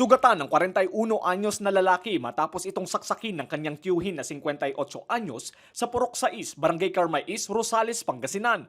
Sugatan ng 41 anyos na lalaki matapos itong saksakin ng kanyang tiyuhin na 58 anyos sa Purok 6, Barangay Carmais, Rosales, Pangasinan.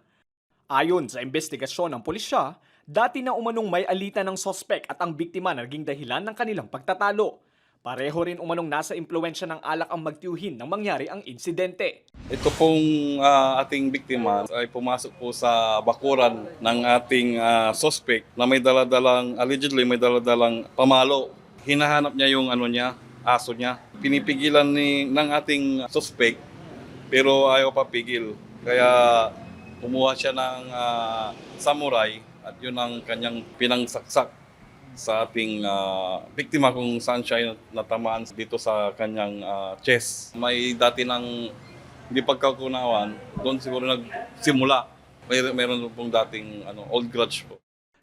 Ayon sa investigasyon ng pulisya, dati na umanong may alitan ng sospek at ang biktima na naging dahilan ng kanilang pagtatalo. Pareho rin umanong nasa impluensya ng alak ang magtiyuhin nang mangyari ang insidente. Ito pong ah, ating biktima ay pumasok po sa bakuran ng ating ah, suspect na may daladalang, allegedly may daladalang pamalo. Hinahanap niya yung ano niya, aso niya. Pinipigilan ni, ng ating suspect pero ayaw pa pigil. Kaya kumuha siya ng ah, samurai at yun ang kanyang pinangsaksak sa ating ah, biktima kung saan siya natamaan dito sa kanyang ah, chest. May dati ng hindi pagkakunawan, doon siguro nagsimula. May meron pong dating ano, old grudge po.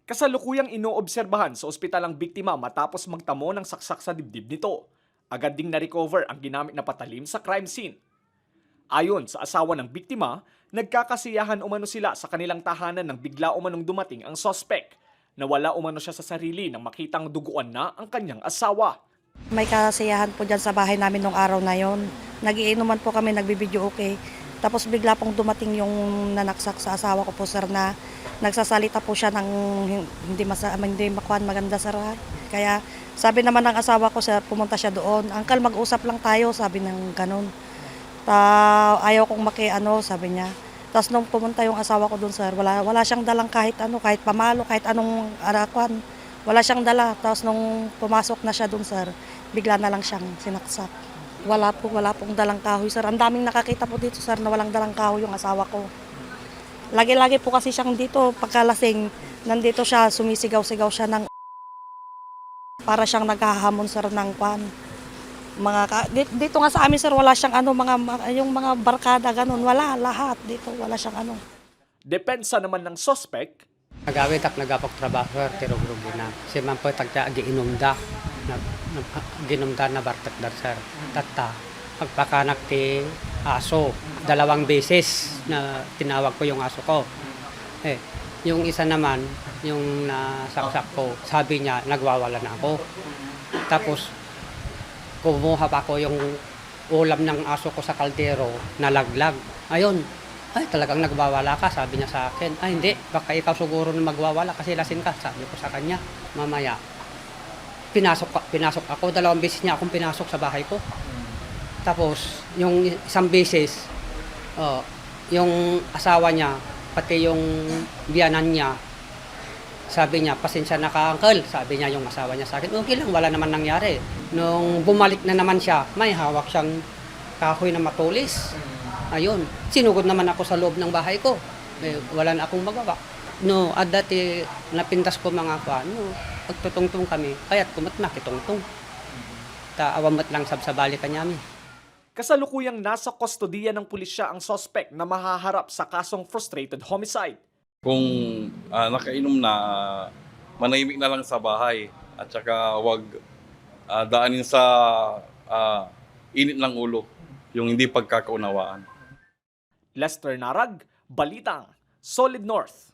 Kasalukuyang inoobserbahan sa ospital ang biktima matapos magtamo ng saksak sa dibdib nito. Agad ding na-recover ang ginamit na patalim sa crime scene. Ayon sa asawa ng biktima, nagkakasiyahan umano sila sa kanilang tahanan nang bigla umanong dumating ang suspect. Nawala umano siya sa sarili nang makitang duguan na ang kanyang asawa. May kasiyahan po dyan sa bahay namin nung araw na yon. Nagiinuman po kami, nagbibideo okay. Tapos bigla pong dumating yung nanaksak sa asawa ko po sir na nagsasalita po siya ng hindi, masa, hindi makuhan maganda sir. Kaya sabi naman ng asawa ko sir, pumunta siya doon. Angkal, mag-usap lang tayo, sabi ng ganun. Ta, ayaw kong maki ano, sabi niya. Tapos nung pumunta yung asawa ko doon sir, wala, wala siyang dalang kahit ano, kahit pamalo, kahit anong arakwan. Wala siyang dala. Tapos nung pumasok na siya doon sir, bigla na lang siyang sinaksak. Wala po, wala pong dalang kahoy sir. Ang daming nakakita po dito sir na walang dalang kahoy yung asawa ko. Lagi-lagi po kasi siyang dito, pagkalasing, nandito siya, sumisigaw-sigaw siya ng para siyang naghahamon sir ng kwan. Mga ka- di- dito nga sa amin sir, wala siyang ano, mga, mga- yung mga barkada ganun, wala, lahat dito, wala siyang ano. Depensa naman ng suspect, Nagawit ak nagapok trabaho sir, tirog rugi na. Si man po tagta agi inumda. Nag, nag, ginumda na bartak dar sir. Tata, pagpakanak ti aso. Dalawang beses na tinawag ko yung aso ko. Eh, yung isa naman, yung nasaksak ko, sabi niya, nagwawala na ako. Tapos, kumuha pa ko yung ulam ng aso ko sa kaldero, nalaglag. Ayun, ay talagang nagbawala ka, sabi niya sa akin. Ay hindi, baka ikaw siguro na magwawala kasi lasing ka, sabi ko sa kanya. Mamaya, pinasok, pinasok ako, dalawang beses niya akong pinasok sa bahay ko. Tapos, yung isang beses, oh, yung asawa niya, pati yung biyanan niya, sabi niya, pasensya na ka, uncle. Sabi niya yung asawa niya sa akin, okay lang, wala naman nangyari. Nung bumalik na naman siya, may hawak siyang kahoy na matulis. Ayun, sinugod naman ako sa loob ng bahay ko. Eh, wala na akong magawa. No, at dati napintas ko mga pa, no, pagtutungtong kami, kaya't kumat nakitungtong. Ta awamat lang sab sa bali kanyami. kasalukuyang nasa kustodiya ng pulisya ang suspect na mahaharap sa kasong frustrated homicide. Kung ah, nakainom na, ah, manahimik na lang sa bahay at saka wag ah, daanin sa ah, init ng ulo yung hindi pagkakaunawaan. Lester Narag, Balitang, Solid North.